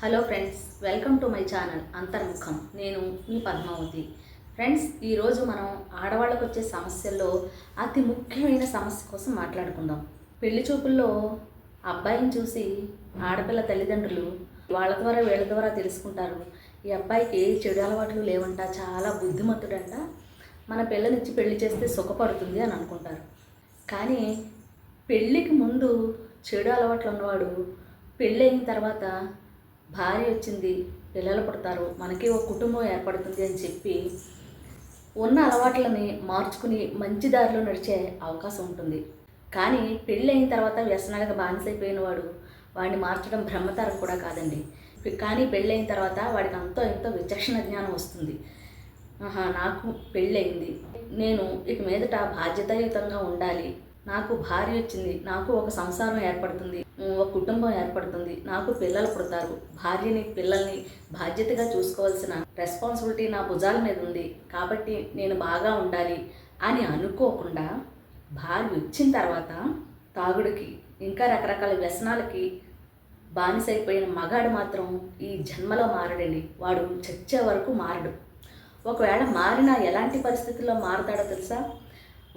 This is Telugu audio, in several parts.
Hello friends welcome to my channel Antarmukham నేను మీ పద్మావతి. ఫ్రెండ్స్ ఈరోజు మనం ఆడవాళ్ళకు వచ్చే సమస్యల్లో అతి ముఖ్యమైన సమస్య కోసం మాట్లాడుకుందాం. పెళ్ళి చూపుల్లో అబ్బాయిని చూసి ఆడపిల్ల తల్లిదండ్రులు వాళ్ళ ద్వారా వీళ్ళ ద్వారా తెలుసుకుంటారు. ఈ అబ్బాయికి ఏ చెడు అలవాట్లు లేవంట చాలా బుద్ధిమంతుడంట. మన పిల్లనిచ్చి పెళ్ళి చేస్తే సుఖపడుతుంది అని అనుకుంటారు. కానీ పెళ్ళికి ముందు చెడు అలవాట్లు ఉన్నవాడు పెళ్ళి అయిన తర్వాత భార్య వచ్చింది పిల్లలు పుడతారు మనకి ఒక కుటుంబం ఏర్పడుతుంది అని చెప్పి ఉన్న అలవాట్లని మార్చుకుని మంచి దారిలో నడిచే అవకాశం ఉంటుంది. కానీ పెళ్ళి అయిన తర్వాత వ్యసనాలకు బానిసైపోయిన వాడు వాడిని మార్చడం బ్రహ్మతరం కూడా కాదండి. కానీ పెళ్ళి అయిన తర్వాత వాడికి అంతో ఎంతో విచక్షణ జ్ఞానం వస్తుంది. ఆహా నాకు పెళ్ళయింది నేను ఇక మీదట బాధ్యతాయుతంగా ఉండాలి. నాకు భార్య వచ్చింది నాకు ఒక సంసారం ఏర్పడుతుంది. ఒక కుటుంబం ఏర్పడుతుంది. నాకు పిల్లలు పుడతారు. భార్యని పిల్లల్ని బాధ్యతగా చూసుకోవాల్సిన రెస్పాన్సిబిలిటీ నా భుజాల మీద ఉంది. కాబట్టి నేను బాగా ఉండాలి అని అనుకోకుండా భార్య వచ్చిన తర్వాత తాగుడికి ఇంకా రకరకాల వ్యసనాలకి బానిసైపోయిన మగాడు మాత్రం ఈ జన్మలో మారడండి వాడు చచ్చే వరకు మారడు. ఒకవేళ మారినా ఎలాంటి పరిస్థితుల్లో మారుతాడో తెలుసా?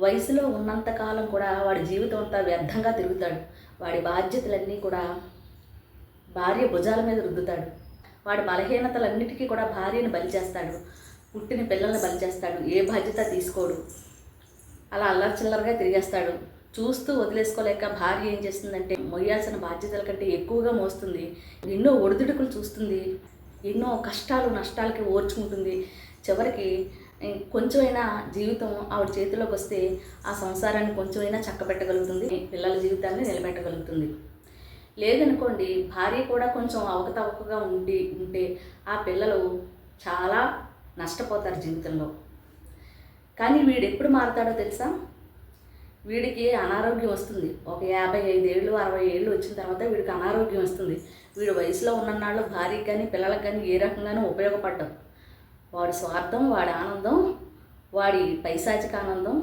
వయసులో ఉన్నంతకాలం కూడా వాడి జీవితం అంతా వ్యర్థంగా తిరుగుతాడు. వాడి బాధ్యతలన్నీ కూడా భార్య భుజాల మీద రుద్దుతాడు. వాడి బలహీనతలన్నిటికీ కూడా భార్యను బలి చేస్తాడు పుట్టిన పిల్లల్ని బలి చేస్తాడు ఏ బాధ్యత తీసుకోడు. అలా అల్లరిచిల్లరగా తిరిగేస్తాడు. చూస్తూ వదిలేసుకోలేక భార్య ఏం చేస్తుందంటే మొయ్యాల్సిన బాధ్యతల కంటే ఎక్కువగా మోస్తుంది. ఎన్నో ఒడిదుడుకులు చూస్తుంది. ఎన్నో కష్టాలు నష్టాలకి ఓర్చుకుంటుంది. చివరికి కొంచెమైనా జీవితం ఆవిడ చేతిలోకి వస్తే ఆ సంసారాన్ని కొంచెమైనా చక్కబెట్టగలుగుతుంది. పిల్లల జీవితాన్ని నిలబెట్టగలుగుతుంది. లేదనుకోండి భార్య కూడా కొంచెం అవకతవకగా ఉండి ఉంటే ఆ పిల్లలు చాలా నష్టపోతారు జీవితంలో. కానీ వీడు ఎప్పుడు మారుతాడో తెలుసా? వీడికి అనారోగ్యం వస్తుంది. ఒక యాభై ఐదేళ్ళు అరవై ఏళ్ళు వచ్చిన తర్వాత వీడికి అనారోగ్యం వస్తుంది. వీడు వయసులో ఉన్ననాళ్ళు భార్యకి కానీ పిల్లలకు కానీ ఏ రకంగానూ ఉపయోగపడ్డాం వాడి స్వార్థం వాడి ఆనందం వాడి పైశాచిక ఆనందం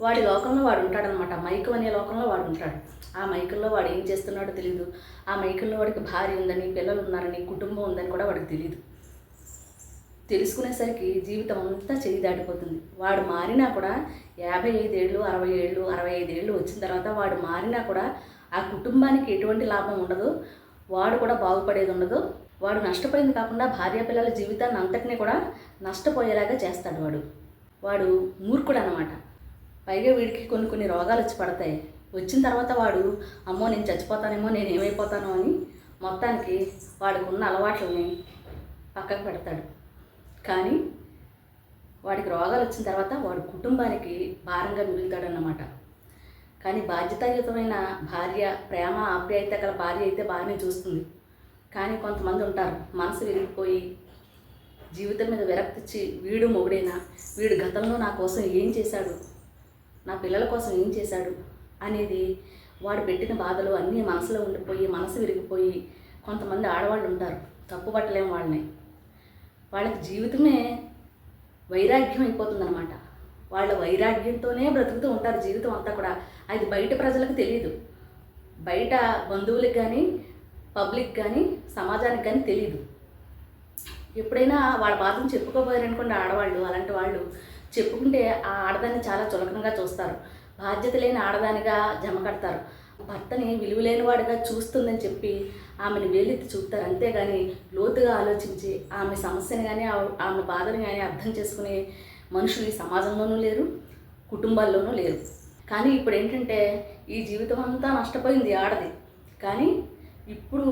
వాడి లోకంలో వాడు ఉంటాడనమాట మైకు అనే లోకంలో వాడు ఉంటాడు. ఆ మైకుల్లో వాడు ఏం చేస్తున్నాడో తెలియదు ఆ మైకుల్లో వాడికి భార్య ఉందని పిల్లలు ఉన్నారని కుటుంబం ఉందని కూడా వాడికి తెలియదు తెలుసుకునేసరికి జీవితం అంతా చేయి దాటిపోతుంది. వాడు మారినా కూడా యాభై ఐదేళ్ళు అరవై ఏళ్ళు అరవై ఐదేళ్ళు వచ్చిన తర్వాత వాడు మారినా కూడా ఆ కుటుంబానికి ఎటువంటి లాభం ఉండదు. వాడు కూడా బాగుపడేది ఉండదు. వాడు నష్టపోయింది కాకుండా భార్య పిల్లల జీవితాన్ని అంతటినీ కూడా నష్టపోయేలాగా చేస్తాడు వాడు. వాడు మూర్ఖుడు అనమాట పైగా వీడికి కొన్ని కొన్ని రోగాలు వచ్చి పడతాయి. వచ్చిన తర్వాత వాడు అమ్మో నేను చచ్చిపోతానేమో నేను ఏమైపోతానో అని మొత్తానికి వాడికి ఉన్న అలవాట్లని పక్కకు పెడతాడు. కానీ వాడికి రోగాలు వచ్చిన తర్వాత వాడు కుటుంబానికి భారంగా మిగులుతాడన్నమాట. కానీ బాధ్యతాయుతమైన భార్య ప్రేమ ఆప్యాయత గల భార్య అయితే బాగానే చూస్తుంది. కానీ కొంతమంది ఉంటారు మనసు విరిగిపోయి జీవితం మీద విరక్తిచ్చి వీడు మొగుడైనా వీడు గతంలో నా కోసం ఏం చేశాడు నా పిల్లల కోసం ఏం చేశాడు అనేది వాడు పెట్టిన బాధలు అన్నీ మనసులో ఉండిపోయి మనసు విరిగిపోయి కొంతమంది ఆడవాళ్ళు ఉంటారు తప్పు పట్టలేము వాళ్ళని. వాళ్ళకి జీవితమే వైరాగ్యం అయిపోతుందన్నమాట. వాళ్ళ వైరాగ్యంతోనే బ్రతుకుతూ ఉంటారు జీవితం అంతా కూడా. అది బయట ప్రజలకు తెలియదు బయట బంధువులకు కానీ పబ్లిక్ కానీ సమాజానికి కానీ తెలియదు ఎప్పుడైనా వాళ్ళ బాధను చెప్పుకోబోయారనుకోండి ఆడవాళ్ళు అలాంటి వాళ్ళు చెప్పుకుంటే ఆ ఆడదాన్ని చాలా చులకనగా చూస్తారు. బాధ్యత లేని ఆడదానిగా జమ కడతారు. భర్తని విలువలేని వాడిగా చూస్తుందని చెప్పి ఆమెను వేలెత్తి చూపుతారు. అంతేగాని లోతుగా ఆలోచించి ఆమె సమస్యని కానీ ఆమె బాధను కానీ అర్థం చేసుకునే మనుషులు ఈ సమాజంలోనూ లేరు కుటుంబాల్లోనూ లేరు. కానీ ఇప్పుడు ఏంటంటే ఈ జీవితం అంతా నష్టపోయింది ఆడది. కానీ ఇప్పుడు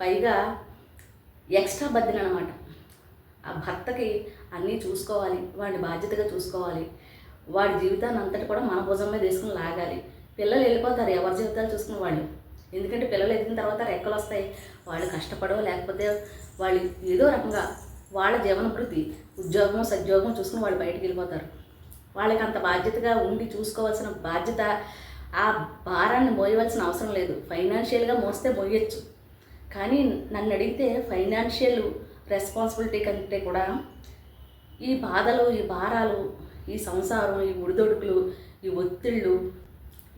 పైగా ఎక్స్ట్రా బద్దెన అనమాట ఆ భర్తకి అన్నీ చూసుకోవాలి వాడిని బాధ్యతగా చూసుకోవాలి. వాడి జీవితాన్ని అంతటి కూడా మన భుజం మీద వేసుకుని లాగాలి. పిల్లలు వెళ్ళిపోతారు ఎవరి జీవితాలు చూసుకుని వాళ్ళు. ఎందుకంటే పిల్లలు ఎదిగిన తర్వాత రెక్కలు వస్తాయి. వాళ్ళు కష్టపడో లేకపోతే వాళ్ళు ఏదో రకంగా వాళ్ళ జీవన ఉద్యోగం సద్యోగం చూసుకుని వాళ్ళు బయటకు వెళ్ళిపోతారు. వాళ్ళకి అంత బాధ్యతగా ఉండి చూసుకోవాల్సిన బాధ్యత ఆ భారాన్ని మోయవలసిన అవసరం లేదు. ఫైనాన్షియల్గా మోస్తే మోయచ్చు. కానీ నన్ను అడిగితే ఫైనాన్షియల్ రెస్పాన్సిబిలిటీ కంటే కూడా ఈ బాధలు ఈ భారాలు ఈ సంసారం ఈ ఉడిదొడుకులు ఈ ఒత్తిళ్ళు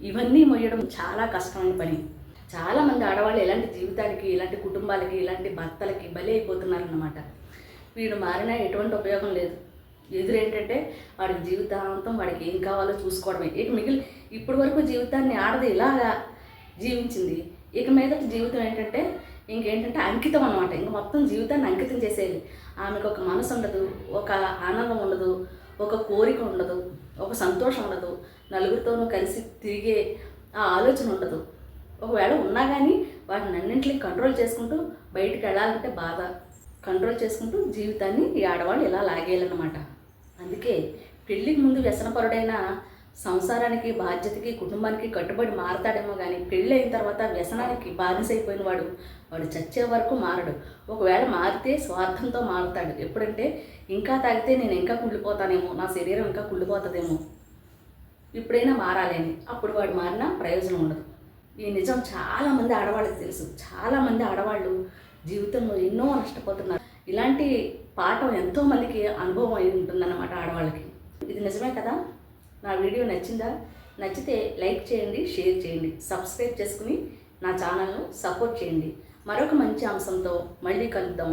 ఇవన్నీ మొయ్యడం చాలా కష్టమైన పని. చాలామంది ఆడవాళ్ళు ఇలాంటి జీవితానికి ఇలాంటి కుటుంబాలకి ఇలాంటి భర్తలకి బలి అయిపోతున్నారన్నమాట. వీడు మారినా ఎటువంటి ఉపయోగం లేదు. ఎదురు ఏంటంటే వాడికి జీవితాంతం వాడికి ఏం కావాలో చూసుకోవడమే. ఇక మిగిలి ఇప్పటి వరకు జీవితాన్ని ఆడది ఇలాగా జీవించింది? ఇక మీదట జీవితం ఏంటంటే ఇంకేంటంటే అంకితం అనమాట ఇంక మొత్తం జీవితాన్ని అంకితం చేసేది. ఆమెకు ఒక మనసు ఉండదు ఒక ఆనందం ఉండదు ఒక కోరిక ఉండదు ఒక సంతోషం ఉండదు. నలుగురితోనూ కలిసి తిరిగే ఆ ఆలోచన ఉండదు. ఒకవేళ ఉన్నా కానీ వాటిని అన్నింటినీ కంట్రోల్ చేసుకుంటూ బయటికి వెళ్ళాలంటే బాధ. కంట్రోల్ చేసుకుంటూ జీవితాన్ని ఈ ఆడవాళ్ళు ఇలా లాగేయాలన్నమాట. అందుకే పెళ్ళికి ముందు వ్యసనపరుడైన సంసారానికి బాధ్యతకి కుటుంబానికి కట్టుబడి మారతాడేమో కానీ పెళ్ళి అయిన తర్వాత వ్యసనానికి బానిసైపోయిన వాడు వాడు చచ్చే వరకు మారడు. ఒకవేళ మారితే స్వార్థంతో మారుతాడు. ఎప్పుడంటే ఇంకా తాగితే నేను ఇంకా కుళ్ళిపోతానేమో నా శరీరం ఇంకా కుళ్ళిపోతుందేమో. ఇప్పుడైనా మారాలేని. అప్పుడు వాడు మారినా ప్రయోజనం ఉండదు. ఈ నిజం చాలామంది ఆడవాళ్ళకి తెలుసు. చాలామంది ఆడవాళ్ళు జీవితంలో ఎన్నో నష్టపోతున్నారు. ఇలాంటి పాఠం ఎంతో మందికి అనుభవం అయి ఉంటుందన్నమాట ఆడవాళ్ళకి. ఇది నిజమే కదా? నా వీడియో నచ్చిందా? నచ్చితే లైక్ చేయండి షేర్ చేయండి సబ్స్క్రైబ్ చేసుకుని నా ఛానల్ను సపోర్ట్ చేయండి. మరొక మంచి అంశంతో మళ్ళీ కలుద్దాం.